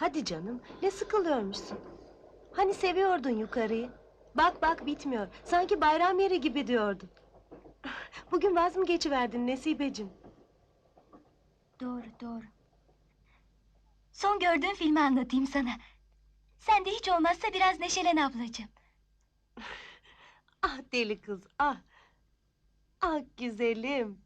Hadi canım, ne sıkılıyormuşsun? Hani seviyordun yukarıyı? Bak bak bitmiyor. Sanki bayram yeri gibi diyordun. Bugün vaz mı geçiverdin Nesibeciğim? Doğru, doğru. Son gördüğün filmi anlatayım sana. Sen de hiç olmazsa biraz neşelen ablacığım. Ah deli kız, ah! Ah güzelim!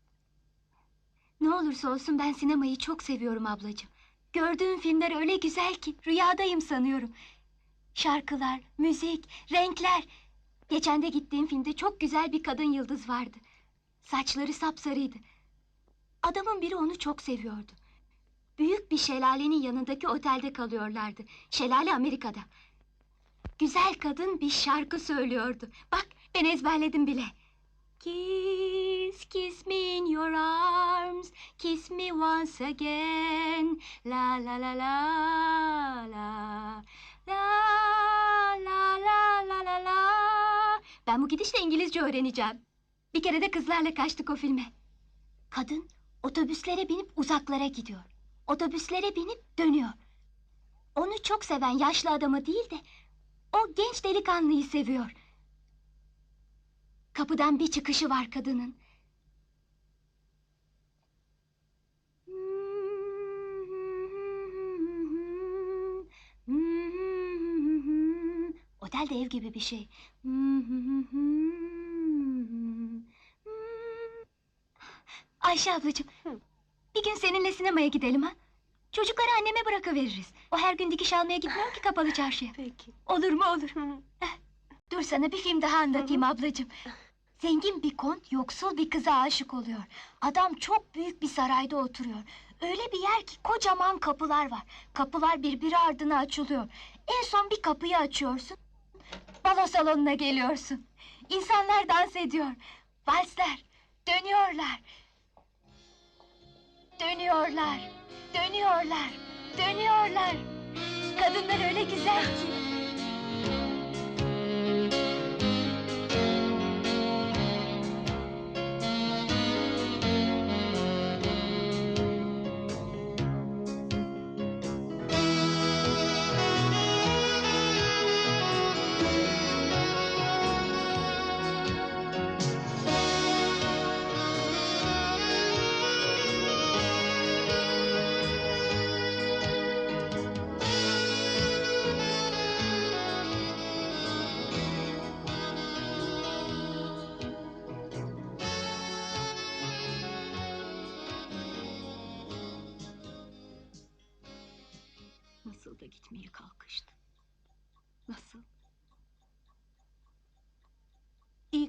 Ne olursa olsun ben sinemayı çok seviyorum ablacığım. Gördüğüm filmler öyle güzel ki rüyadayım sanıyorum. Şarkılar, müzik, renkler. Geçen de gittiğim filmde çok güzel bir kadın yıldız vardı. Saçları sapsarıydı. Adamın biri onu çok seviyordu. Büyük bir şelalenin yanındaki otelde kalıyorlardı. Şelale Amerika'da. Güzel kadın bir şarkı söylüyordu. Bak ben ezberledim bile. Kiss, kiss me in your arms, kiss me once again. La la la la la. La la la la la la. Ben bu gidişle İngilizce öğreneceğim. Bir kere de kızlarla kaçtık o filme. Kadın otobüslere binip uzaklara gidiyor. Otobüslere binip dönüyor. Onu çok seven yaşlı adamı değil de o genç delikanlıyı seviyor. Kapıdan bir çıkışı var kadının. Otel de ev gibi bir şey. Ayşe ablacığım, bir gün seninle sinemaya gidelim ha? Çocukları anneme bırakıveririz. O her gün dikiş almaya gitmiyor ki kapalı çarşıya. Peki. Olur mu olur. Dur sana bir film daha anlatayım ablacığım. Zengin bir kont yoksul bir kıza aşık oluyor. Adam çok büyük bir sarayda oturuyor. Öyle bir yer ki kocaman kapılar var. Kapılar birbiri ardına açılıyor. En son bir kapıyı açıyorsun. Balo salonuna geliyorsun. İnsanlar dans ediyor. Valsler. Dönüyorlar. Dönüyorlar. Dönüyorlar. Dönüyorlar. Kadınlar öyle güzel ki.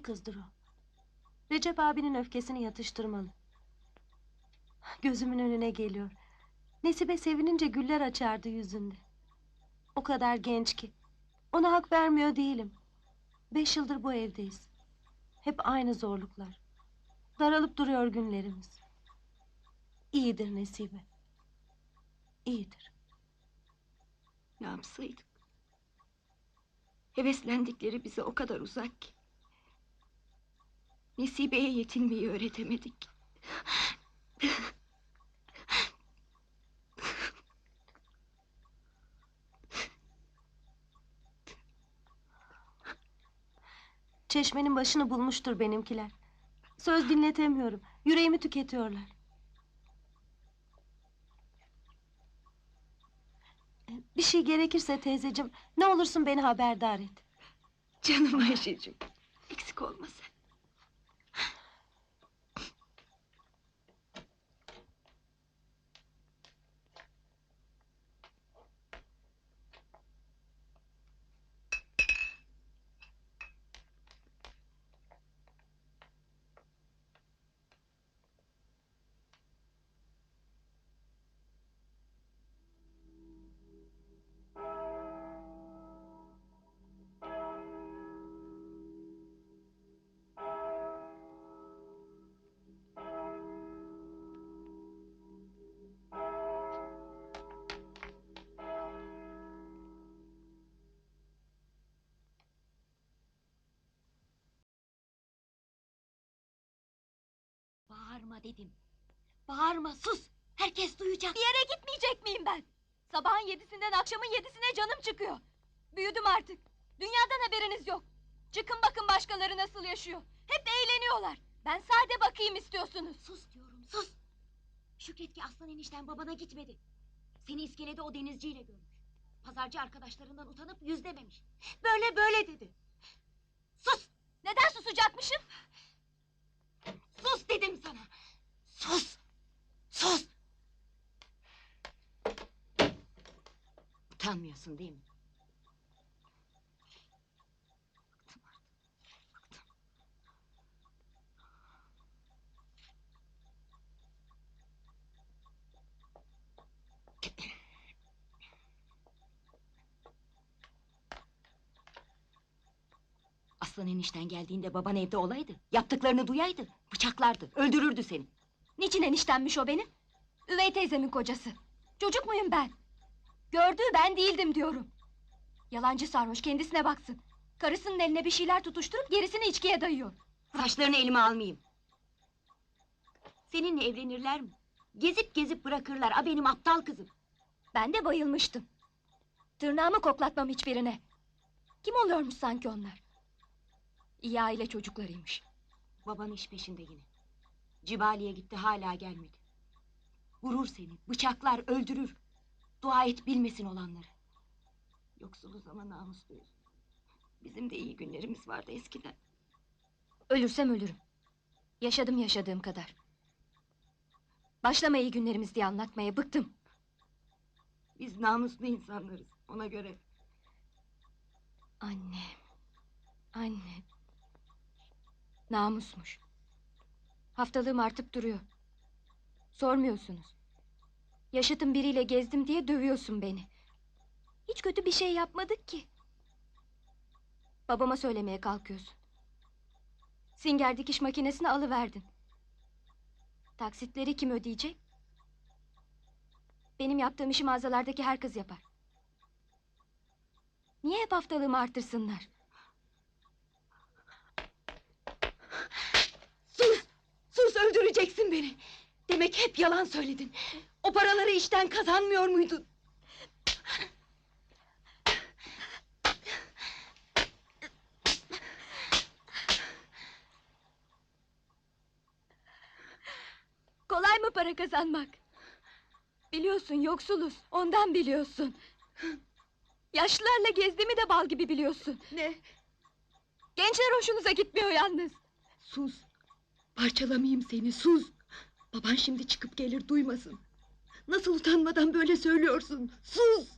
Kızdır o. Recep abinin öfkesini yatıştırmalı. Gözümün önüne geliyor. Nesibe sevinince güller açardı yüzünde. O kadar genç ki. Ona hak vermiyor değilim. Beş yıldır bu evdeyiz. Hep aynı zorluklar. Daralıp duruyor günlerimiz. İyidir Nesibe. İyidir. Ne yapsaydık? Heveslendikleri bize o kadar uzak ki. Nesibe'ye yetinmeyi öğretemedik. Çeşmenin başını bulmuştur benimkiler. Söz dinletemiyorum. Yüreğimi tüketiyorlar. Bir şey gerekirse teyzeciğim, ne olursun beni haberdar et. Canım Ayşe'cim. Eksik olma sen. Bağırma dedim. Bağırma sus. Herkes duyacak. Bir yere gitmeyecek miyim ben? Sabahın yedisinden akşamın yedisine canım çıkıyor. Büyüdüm artık. Dünyadan haberiniz yok. Çıkın bakın başkaları nasıl yaşıyor. Hep eğleniyorlar. Ben sade bakayım istiyorsunuz. Sus diyorum sus. Şükret ki aslan enişten babana gitmedi. Seni iskelede o denizciyle görmüş. Pazarcı arkadaşlarından utanıp yüz dememiş. Böyle böyle dedi. Sus Neden susacakmışım? sus dedim sana. Sus. Sus. Utanmıyorsun değil mi? Aslan enişten geldiğinde baban evde olaydı. Yaptıklarını duyaydı. Bıçaklardı. Öldürürdü seni. Niçin eniştenmiş o benim? Üvey teyzemin kocası. Çocuk muyum ben? Gördüğü ben değildim diyorum. Yalancı sarhoş kendisine baksın. Karısının eline bir şeyler tutuşturup gerisini içkiye dayıyor. Saçlarını elime almayayım. Seninle evlenirler mi? Gezip gezip bırakırlar. A benim aptal kızım. Ben de bayılmıştım. Tırnağımı koklatmam hiçbirine. Kim oluyormuş sanki onlar? İyi aile çocuklarıymış. Baban iş peşinde yine. Cibali'ye gitti hala gelmedi. Vurur seni, bıçaklar, öldürür. Dua et bilmesin olanları. Yoksuluz ama namusluyuz. Bizim de iyi günlerimiz vardı eskiden. Ölürsem ölürüm. Yaşadım yaşadığım kadar. Başlama iyi günlerimiz diye anlatmaya bıktım. Biz namuslu insanlarız ona göre. Anne. Anne. Namusmuş. Haftalığım artıp duruyor. Sormuyorsunuz. Yaşıtım biriyle gezdim diye dövüyorsun beni. Hiç kötü bir şey yapmadık ki. Babama söylemeye kalkıyorsun. Singer dikiş makinesini alıverdin. Taksitleri kim ödeyecek? Benim yaptığım işi mağazalardaki her kız yapar. Niye hep haftalığımı artırsınlar? Sus! Sus öldüreceksin beni. Demek hep yalan söyledin. O paraları işten kazanmıyor muydun? Kolay mı para kazanmak? Biliyorsun yoksuluz, ondan biliyorsun. Yaşlılarla gezdiğimi de bal gibi biliyorsun. Ne? Gençler hoşunuza gitmiyor yalnız. Sus. Parçalamayayım seni sus. Baban şimdi çıkıp gelir duymasın. Nasıl utanmadan böyle söylüyorsun? Sus.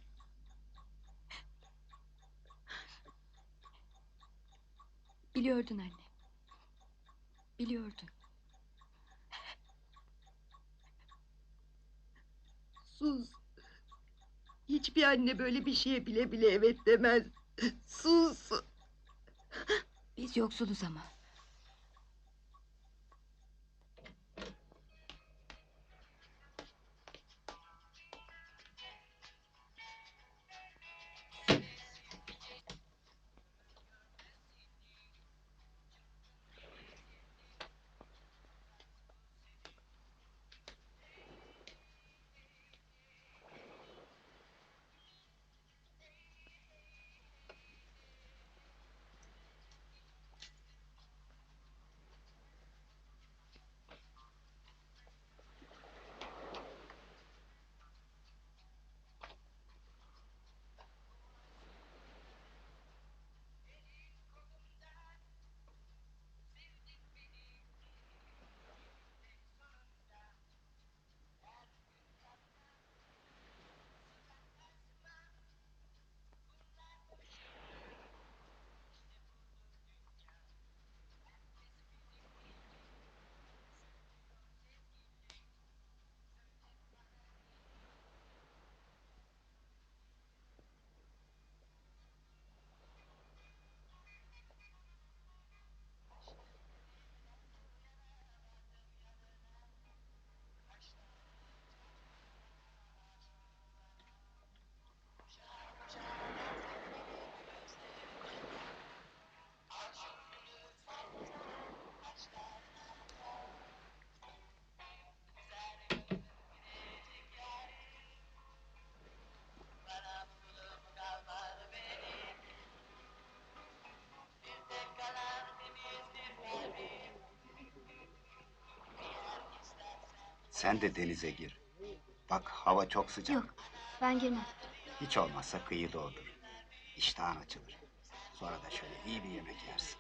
Biliyordun anne. Biliyordun. Sus. Hiçbir anne böyle bir şeye bile bile evet demez. Sus. Biz yoksuluz ama. Sen de denize gir. Bak hava çok sıcak. Yok, ben girmem. Hiç olmazsa kıyıda otur. İştahın açılır. Sonra da şöyle iyi bir yemek yersin.